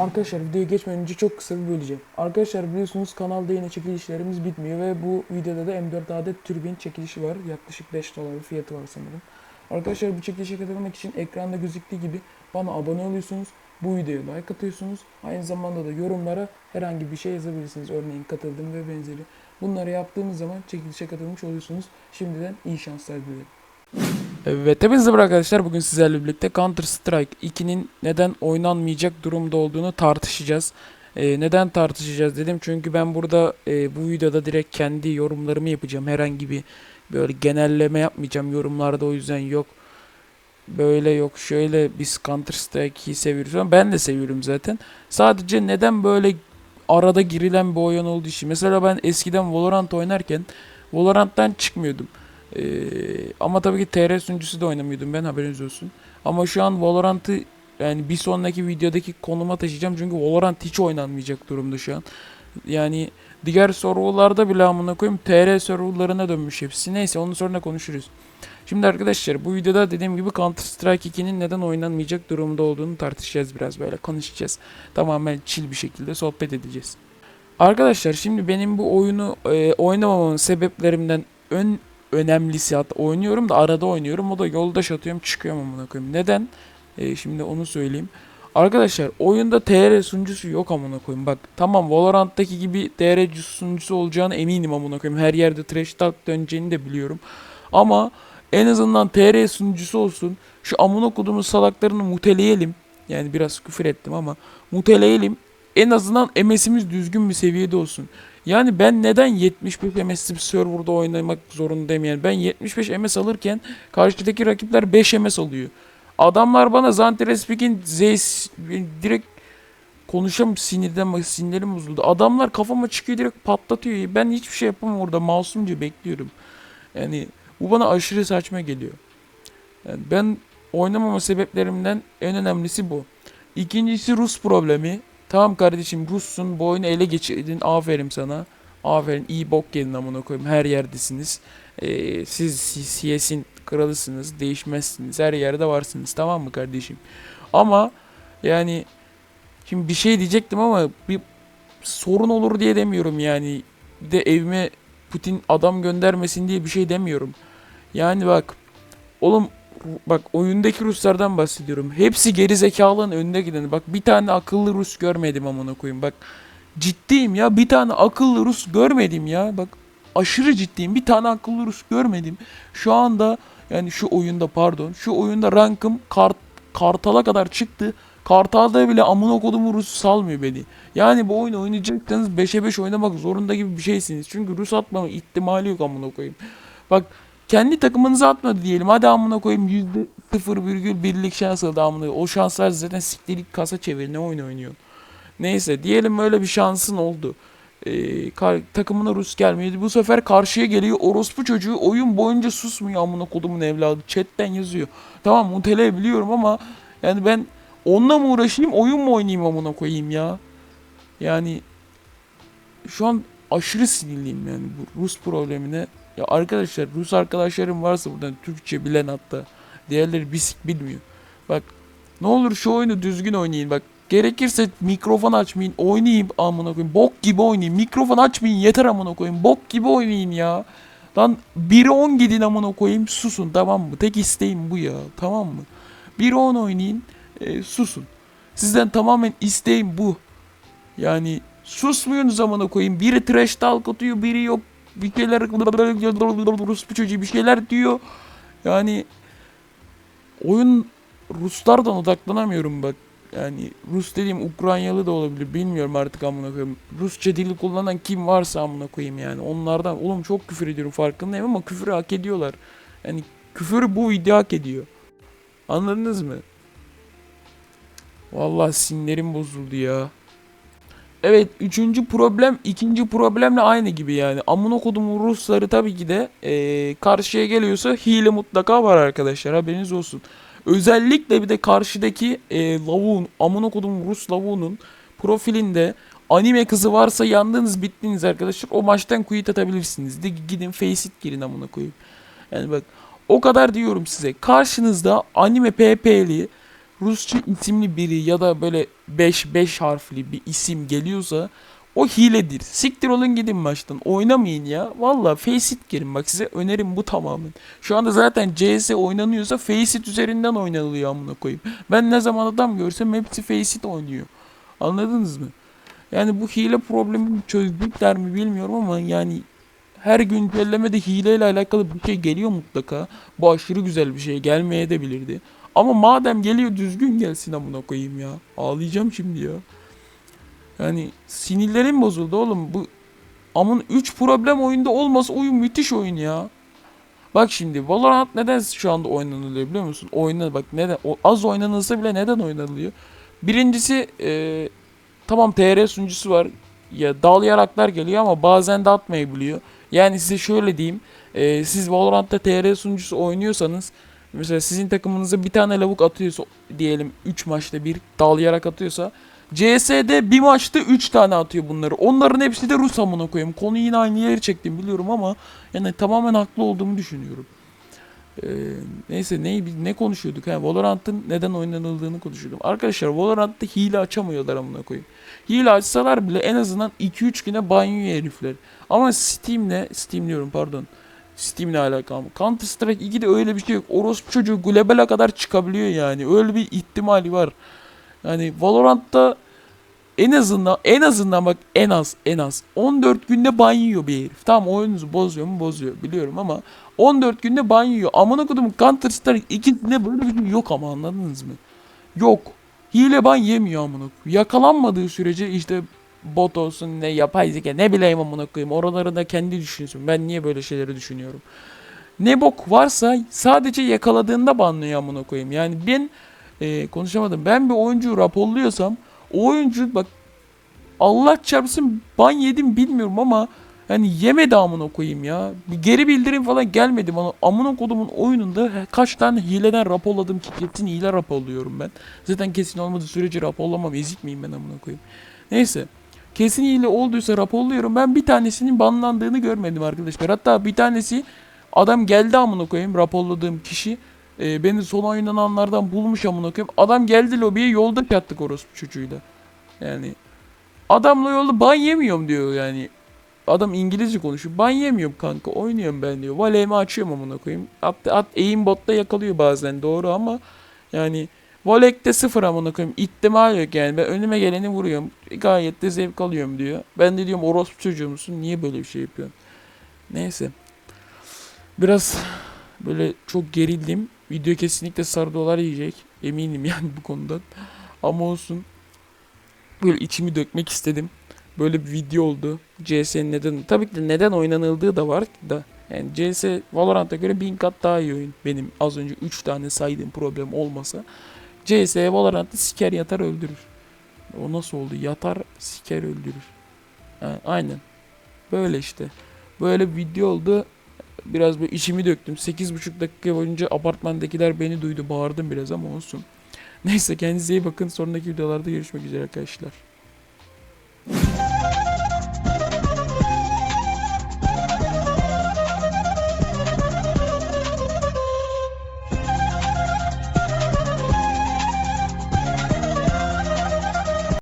Arkadaşlar videoya geçmeden önce çok kısa bir böleceğim. Arkadaşlar biliyorsunuz kanalda yine çekilişlerimiz bitmiyor ve bu videoda da M4 adet türbin çekilişi var. Yaklaşık 5 dolar bir fiyatı var sanırım. Arkadaşlar bu çekilişe katılmak için ekranda gözüktüğü gibi bana abone oluyorsunuz. Bu videoya like atıyorsunuz. Aynı zamanda da yorumlara herhangi bir şey yazabilirsiniz. Örneğin katıldım ve benzeri. Bunları yaptığınız zaman çekilişe katılmış oluyorsunuz. Şimdiden iyi şanslar dilerim. Evet hepinize merhaba arkadaşlar. Bugün sizlerle birlikte Counter Strike 2'nin neden oynanmayacak durumda olduğunu tartışacağız. Ee, neden tartışacağız dedim çünkü ben burada e, bu videoda direkt kendi yorumlarımı yapacağım. Herhangi bir böyle genelleme yapmayacağım yorumlarda o yüzden yok. Böyle yok şöyle biz Counter Strike'i seviyoruz ama ben de seviyorum zaten. Sadece neden böyle arada girilen bir oyun olduğu için. Mesela ben eskiden Valorant oynarken Valorant'tan çıkmıyordum. Ee, ama tabii ki TR sunucusu da oynamıyordum ben haberiniz olsun. Ama şu an Valorant'ı yani bir sonraki videodaki konuma taşıyacağım çünkü Valorant hiç oynanmayacak durumda şu an. Yani diğer serverlarda bile amına koyayım TR serverlarına dönmüş hepsi. Neyse onun sonra konuşuruz. Şimdi arkadaşlar bu videoda dediğim gibi Counter Strike 2'nin neden oynanmayacak durumda olduğunu tartışacağız biraz böyle konuşacağız. Tamamen chill bir şekilde sohbet edeceğiz. Arkadaşlar şimdi benim bu oyunu e, oynamamamın sebeplerimden ön önemlisi hatta oynuyorum da arada oynuyorum o da yoldaş atıyorum çıkıyorum amına koyayım. Neden? E, şimdi onu söyleyeyim. Arkadaşlar oyunda TR sunucusu yok amına koyayım. Bak tamam Valorant'taki gibi TR sunucusu olacağını eminim amına koyayım. Her yerde trash talk döneceğini de biliyorum. Ama en azından TR sunucusu olsun. Şu amına kodumun salaklarını muteleyelim. Yani biraz küfür ettim ama muteleyelim. En azından MS'imiz düzgün bir seviyede olsun. Yani ben neden 75 MS'li bir serverda oynamak zorundayım yani. Ben 75 MS alırken karşıdaki rakipler 5 MS alıyor. Adamlar bana Zantere Speak'in Zeys direkt konuşam sinirden sinirlerim bozuldu. Adamlar kafama çıkıyor direkt patlatıyor. Ben hiçbir şey yapamam orada masumca bekliyorum. Yani bu bana aşırı saçma geliyor. Yani ben oynamama sebeplerimden en önemlisi bu. İkincisi Rus problemi. Tamam kardeşim Russun bu oyunu ele geçirdin aferin sana. Aferin iyi bok yedin amına koyayım her yerdesiniz. Ee, siz CS'in kralısınız değişmezsiniz her yerde varsınız tamam mı kardeşim. Ama yani şimdi bir şey diyecektim ama bir sorun olur diye demiyorum yani. Bir de evime Putin adam göndermesin diye bir şey demiyorum. Yani bak oğlum bak oyundaki Ruslardan bahsediyorum. Hepsi geri zekalının önüne giden. Bak bir tane akıllı Rus görmedim amına koyayım. Bak ciddiyim ya bir tane akıllı Rus görmedim ya. Bak aşırı ciddiyim. Bir tane akıllı Rus görmedim. Şu anda yani şu oyunda pardon. Şu oyunda rankım kart, kartala kadar çıktı. Kartalda bile amına kodumu Rus salmıyor beni. Yani bu oyunu oynayacaksanız 5'e 5 oynamak zorunda gibi bir şeysiniz. Çünkü Rus atmama ihtimali yok amına koyayım. Bak kendi takımınıza atmadı diyelim. Hadi amına koyayım yüzde 0,1'lik şans aldı amına. O şanslar zaten siktirik kasa çevir ne oyun oynuyorsun. Neyse diyelim öyle bir şansın oldu. Ee, takımına Rus gelmiyordu. Bu sefer karşıya geliyor. Orospu çocuğu oyun boyunca susmuyor amına kodumun evladı. Chatten yazıyor. Tamam muteleyebiliyorum ama yani ben onunla mı uğraşayım oyun mu oynayayım amına koyayım ya. Yani şu an aşırı sinirliyim yani bu Rus problemine. Ya arkadaşlar Rus arkadaşlarım varsa buradan Türkçe bilen hatta diğerleri bisik bilmiyor. Bak ne olur şu oyunu düzgün oynayın bak. Gerekirse mikrofon açmayın oynayayım amına koyayım. Bok gibi oynayayım. Mikrofon açmayın yeter amına koyayım. Bok gibi oynayın ya. Lan 1'e 10 gidin amına koyayım susun tamam mı? Tek isteğim bu ya tamam mı? 1'e 10 oynayın e, susun. Sizden tamamen isteğim bu. Yani susmuyorsunuz amına koyayım. Biri trash talk atıyor, biri yok bir şeyler Rus bir çocuğu bir şeyler diyor. Yani oyun Ruslardan odaklanamıyorum bak. Yani Rus dediğim Ukraynalı da olabilir. Bilmiyorum artık amına koyayım. Rusça dili kullanan kim varsa amına koyayım yani. Onlardan oğlum çok küfür ediyorum farkındayım ama küfürü hak ediyorlar. Yani küfürü bu video hak ediyor. Anladınız mı? Vallahi sinirlerim bozuldu ya. Evet üçüncü problem ikinci problemle aynı gibi yani. Amına kodumun Rusları tabii ki de eee, karşıya geliyorsa hile mutlaka var arkadaşlar haberiniz olsun. Özellikle bir de karşıdaki eee lavuğun amına kodumun Rus lavuğunun profilinde anime kızı varsa yandınız bittiniz arkadaşlar. O maçtan quit atabilirsiniz. De gidin faceit girin amına koyayım. Yani bak o kadar diyorum size. Karşınızda anime PP'li Rusça isimli biri ya da böyle 5 5 harfli bir isim geliyorsa o hiledir. Siktir olun gidin maçtan. Oynamayın ya. Valla Faceit girin bak size önerim bu tamamen. Şu anda zaten CS oynanıyorsa Faceit üzerinden oynanılıyor amına koyayım. Ben ne zaman adam görsem hepsi Faceit oynuyor. Anladınız mı? Yani bu hile problemini çözdükler mi bilmiyorum ama yani her güncellemede hileyle alakalı bir şey geliyor mutlaka. Bu aşırı güzel bir şey. Gelmeye de bilirdi. Ama madem geliyor düzgün gelsin amına koyayım ya. Ağlayacağım şimdi ya. Yani sinirlerim bozuldu oğlum. Bu amın 3 problem oyunda olmasa oyun müthiş oyun ya. Bak şimdi Valorant neden şu anda oynanılıyor biliyor musun? Oyna bak neden o, az oynanılsa bile neden oynanılıyor? Birincisi e, tamam TR sunucusu var. Ya dağlayaraklar geliyor ama bazen de atmayabiliyor. Yani size şöyle diyeyim. e, siz Valorant'ta TR sunucusu oynuyorsanız mesela sizin takımınıza bir tane lavuk atıyorsa diyelim 3 maçta bir dağlayarak atıyorsa CS'de bir maçta 3 tane atıyor bunları. Onların hepsi de Rus amına koyayım. Konuyu yine aynı yere çektim biliyorum ama yani tamamen haklı olduğumu düşünüyorum. Ee, neyse ne ne konuşuyorduk? Ha, Valorant'ın neden oynanıldığını konuşuyordum. Arkadaşlar Valorant'ta hile açamıyorlar amına koyayım. Hile açsalar bile en azından 2-3 güne banyo herifler. Ama Steam'le, Steam diyorum pardon. Steam'le alakalı. Counter Strike 2'de öyle bir şey yok. Orospu çocuğu global'e kadar çıkabiliyor yani. Öyle bir ihtimali var. Yani Valorant'ta en azından en azından bak en az en az 14 günde ban yiyor bir herif. Tamam oyununuzu bozuyor mu bozuyor biliyorum ama 14 günde ban yiyor. Amına kodum Counter Strike 2'de böyle bir şey yok ama anladınız mı? Yok. Hile ban yemiyor amına. Yakalanmadığı sürece işte bot olsun ne yapay zeka ne bileyim amına koyayım. Oraları da kendi düşünsün. Ben niye böyle şeyleri düşünüyorum? Ne bok varsa sadece yakaladığında banlıyor amına koyayım. Yani ben e, konuşamadım. Ben bir oyuncuyu raporluyorsam o oyuncu bak Allah çarpsın ban yedim bilmiyorum ama yani yemedi amına koyayım ya. Bir geri bildirim falan gelmedi bana. Amına kodumun oyununda kaç tane hileden raporladım ki kesin hile raporluyorum ben. Zaten kesin olmadığı sürece raporlamam. Ezik miyim ben amına koyayım. Neyse. Kesin hile olduysa raporluyorum. Ben bir tanesinin banlandığını görmedim arkadaşlar. Hatta bir tanesi adam geldi amına koyayım raporladığım kişi. E, beni son oynananlardan bulmuş amına koyayım. Adam geldi lobiye yolda yattık orospu çocuğuyla. Yani adamla yolda ban yemiyorum diyor yani. Adam İngilizce konuşuyor. Ban yemiyorum kanka. Oynuyorum ben diyor. Valemi açıyorum amına koyayım. At, at aimbotta yakalıyor bazen doğru ama yani Volek'te sıfır amına koyayım. İhtimal yok yani. Ben önüme geleni vuruyorum. Gayet de zevk alıyorum diyor. Ben de diyorum orospu çocuğu musun? Niye böyle bir şey yapıyorsun? Neyse. Biraz böyle çok gerildim. Video kesinlikle sarı dolar yiyecek. Eminim yani bu konudan. Ama olsun. Böyle içimi dökmek istedim. Böyle bir video oldu. CS'nin neden tabii ki de neden oynanıldığı da var da. Yani CS Valorant'a göre bin kat daha iyi oyun. Benim az önce 3 tane saydığım problem olmasa. CS Valorant'ı siker yatar öldürür. O nasıl oldu? Yatar siker öldürür. Ha, aynen. Böyle işte. Böyle bir video oldu. Biraz böyle içimi döktüm. 8,5 dakika boyunca apartmandakiler beni duydu. Bağırdım biraz ama olsun. Neyse kendinize iyi bakın. Sonraki videolarda görüşmek üzere arkadaşlar.